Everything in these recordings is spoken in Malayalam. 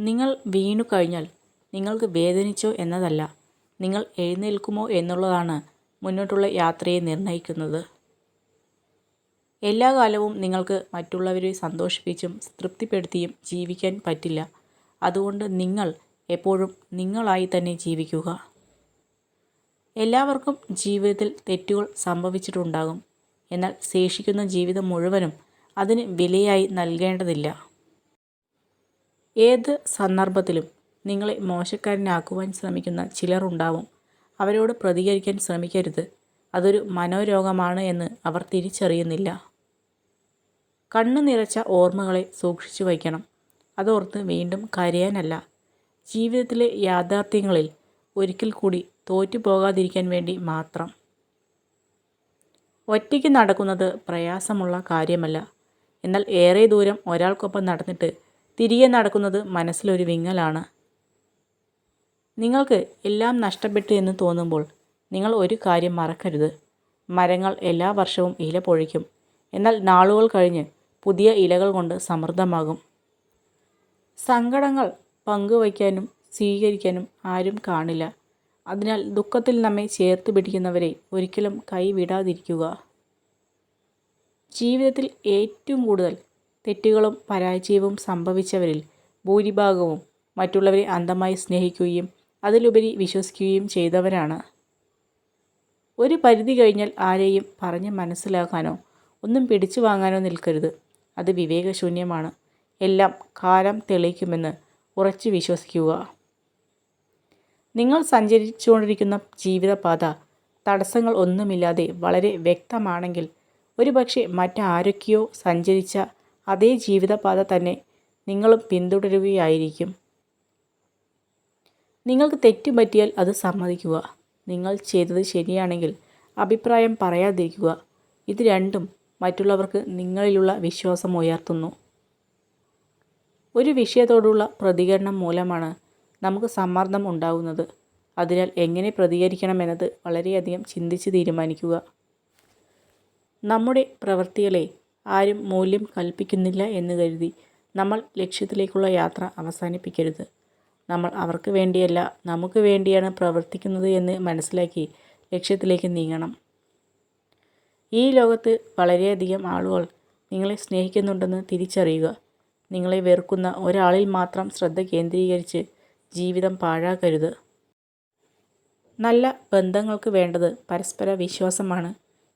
നിങ്ങൾ വീണു കഴിഞ്ഞാൽ നിങ്ങൾക്ക് വേദനിച്ചോ എന്നതല്ല. നിങ്ങൾ എഴുന്നേൽക്കുമോ എന്നുള്ളതാണ് മുന്നോട്ടുള്ള യാത്രയെ നിർണയിക്കുന്നത്. എല്ലാ കാലവും നിങ്ങൾക്ക് മറ്റുള്ളവരെ സന്തോഷിപ്പിച്ചും തൃപ്തിപ്പെടുത്തിയും ജീവിക്കാൻ പറ്റില്ല. അതുകൊണ്ട് നിങ്ങൾ എപ്പോഴും നിങ്ങളായി തന്നെ ജീവിക്കുക. എല്ലാവർക്കും ജീവിതത്തിൽ തെറ്റുകൾ സംഭവിച്ചിട്ടുണ്ടാകും. എന്നാൽ ശേഷിക്കുന്ന ജീവിതം മുഴുവനും അതിന് വിലയായി നൽകേണ്ടതില്ല. ഏത് സന്ദർഭത്തിലും നിങ്ങളെ മോശക്കാരനാക്കുവാൻ ശ്രമിക്കുന്ന ചിലരുണ്ടാവും. അവരോട് പ്രതികരിക്കാൻ ശ്രമിക്കരുത്. അതൊരു മനോരോഗമാണ് എന്ന് അവർ തിരിച്ചറിയുന്നില്ല. കണ്ണു നിറച്ച ഓർമ്മകളെ സൂക്ഷിച്ചു വയ്ക്കണം. അതോർത്ത് വീണ്ടും കരയാനല്ല. ജീവിതത്തിലെ യാഥാർത്ഥ്യങ്ങളിൽ ഒരിക്കൽ കൂടി തോറ്റുപോകാതിരിക്കാൻ വേണ്ടി മാത്രം. ഒറ്റയ്ക്ക് നടക്കുന്നത് പ്രയാസമുള്ള കാര്യമല്ല. എന്നാൽ ഏറെ ദൂരം ഒരാൾക്കൊപ്പം നടന്നിട്ട് തിരികെ നടക്കുന്നത് മനസ്സിലൊരു വിങ്ങലാണ്. നിങ്ങൾക്ക് എല്ലാം നഷ്ടപ്പെട്ടു എന്ന് തോന്നുമ്പോൾ നിങ്ങൾ ഒരു കാര്യം മറക്കരുത്. മരങ്ങൾ എല്ലാ വർഷവും ഇല പൊഴിക്കും. എന്നാൽ നാളുകൾ കഴിഞ്ഞ് പുതിയ ഇലകൾ കൊണ്ട് സമൃദ്ധമാകും. സങ്കടങ്ങൾ പങ്കുവയ്ക്കാനും സ്വീകരിക്കാനും ആരും കാണില്ല. അതിനാൽ ദുഃഖത്തിൽ നമ്മെ ചേർത്ത് പിടിക്കുന്നവരെ ഒരിക്കലും കൈവിടാതിരിക്കുക. ജീവിതത്തിൽ ഏറ്റവും കൂടുതൽ തെറ്റുകളും പരാജയവും സംഭവിച്ചവരിൽ ഭൂരിഭാഗവും മറ്റുള്ളവരെ അന്ധമായി സ്നേഹിക്കുകയും അതിലുപരി വിശ്വസിക്കുകയും ചെയ്തവരാണ്. ഒരു പരിധി കഴിഞ്ഞാൽ ആരെയും പറഞ്ഞ് മനസ്സിലാക്കാനോ ഒന്നും പിടിച്ചു വാങ്ങാനോ നിൽക്കരുത്. അത് വിവേകശൂന്യമാണ്. എല്ലാം കാലം തെളിയിക്കുമെന്ന് ഉറച്ചു വിശ്വസിക്കുക. നിങ്ങൾ സഞ്ചരിച്ചുകൊണ്ടിരിക്കുന്ന ജീവിതപാത തടസ്സങ്ങൾ ഒന്നുമില്ലാതെ വളരെ വ്യക്തമാണെങ്കിൽ ഒരുപക്ഷെ മറ്റാരൊക്കെയോ സഞ്ചരിച്ച അതേ ജീവിതപാത തന്നെ നിങ്ങളും പിന്തുടരുകയായിരിക്കും. നിങ്ങൾക്ക് തെറ്റ് പറ്റിയാൽ അത് സമ്മതിക്കുക. നിങ്ങൾ ചെയ്തത് ശരിയാണെങ്കിൽ അഭിപ്രായം പറയാതിരിക്കുക. ഇത് രണ്ടും മറ്റുള്ളവർക്ക് നിങ്ങളിലുള്ള വിശ്വാസം ഉയർത്തുന്നു. ഒരു വിഷയത്തോടുള്ള പ്രതികരണം മൂലമാണ് നമുക്ക് സമ്മർദ്ദം ഉണ്ടാകുന്നത് അതിനാൽ എങ്ങനെ പ്രതികരിക്കണമെന്നത് വളരെയധികം ചിന്തിച്ച് തീരുമാനിക്കുക. നമ്മുടെ പ്രവൃത്തികളെ ആരും മൂല്യം കൽപ്പിക്കുന്നില്ല എന്ന് കരുതി നമ്മൾ ലക്ഷ്യത്തിലേക്കുള്ള യാത്ര അവസാനിപ്പിക്കരുത്. നമ്മൾ അവർക്ക് വേണ്ടിയല്ല നമുക്ക് വേണ്ടിയാണ് പ്രവർത്തിക്കുന്നത് എന്ന് മനസ്സിലാക്കി ലക്ഷ്യത്തിലേക്ക് നീങ്ങണം. ഈ ലോകത്ത് വളരെയധികം ആളുകൾ നിങ്ങളെ സ്നേഹിക്കുന്നുണ്ടെന്ന് തിരിച്ചറിയുക. നിങ്ങളെ വെറുക്കുന്ന ഒരാളിൽ മാത്രം ശ്രദ്ധ കേന്ദ്രീകരിച്ച് ജീവിതം പാഴാക്കരുത്. നല്ല ബന്ധങ്ങൾക്ക് വേണ്ടത് പരസ്പര വിശ്വാസമാണ്.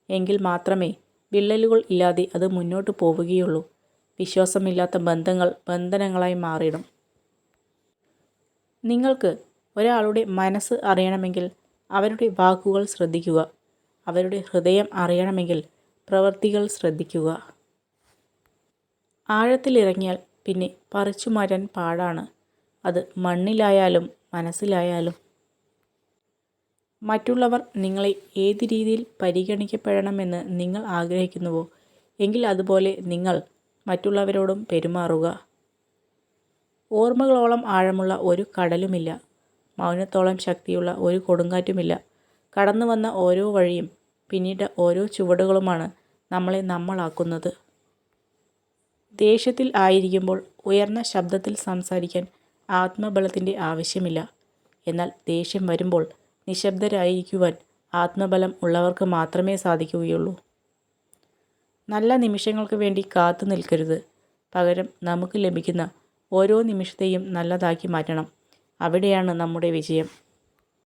എങ്കിൽ മാത്രമേ വിള്ളലുകൾ ഇല്ലാതെ അത് മുന്നോട്ട് പോവുകയുള്ളൂ. വിശ്വാസമില്ലാത്ത ബന്ധങ്ങൾ ബന്ധനങ്ങളായി മാറിയിടും. നിങ്ങൾക്ക് ഒരാളുടെ മനസ്സ് അറിയണമെങ്കിൽ അവരുടെ വാക്കുകൾ ശ്രദ്ധിക്കുക. അവരുടെ ഹൃദയം അറിയണമെങ്കിൽ പ്രവൃത്തികൾ ശ്രദ്ധിക്കുക. ആഴത്തിലിറങ്ങിയാൽ പിന്നെ പറിച്ചു മാറ്റാൻ പാടാണ്. അത് മണ്ണിലായാലും മനസ്സിലായാലും. മറ്റുള്ളവർ നിങ്ങളെ ഏത് രീതിയിൽ പരിഗണിക്കപ്പെടണമെന്ന് നിങ്ങൾ ആഗ്രഹിക്കുന്നുവോ? എങ്കിൽ അതുപോലെ നിങ്ങൾ മറ്റുള്ളവരോടും പെരുമാറുക. ഓർമ്മകളോളം ആഴമുള്ള ഒരു കടലുമില്ല. മൗനത്തോളം ശക്തിയുള്ള ഒരു കൊടുങ്കാറ്റുമില്ല. കടന്നു വന്ന ഓരോ വഴിയും പിന്നീട് ഓരോ ചുവടുകളുമാണ് നമ്മളെ നമ്മളാക്കുന്നത്. ദേഷ്യത്തിൽ ആയിരിക്കുമ്പോൾ ഉയർന്ന ശബ്ദത്തിൽ സംസാരിക്കാൻ ആത്മബലത്തിന്റെ ആവശ്യമില്ല. എന്നാൽ ദേഷ്യം വരുമ്പോൾ നിശബ്ദരായിരിക്കുവാൻ ആത്മബലം ഉള്ളവർക്ക് മാത്രമേ സാധിക്കുകയുള്ളൂ. നല്ല നിമിഷങ്ങൾക്ക് വേണ്ടി കാത്തു നിൽക്കരുത്. പകരം നമുക്ക് ലഭിക്കുന്ന ഓരോ നിമിഷത്തെയും നല്ലതാക്കി മാറ്റണം. അവിടെയാണ് നമ്മുടെ വിജയം.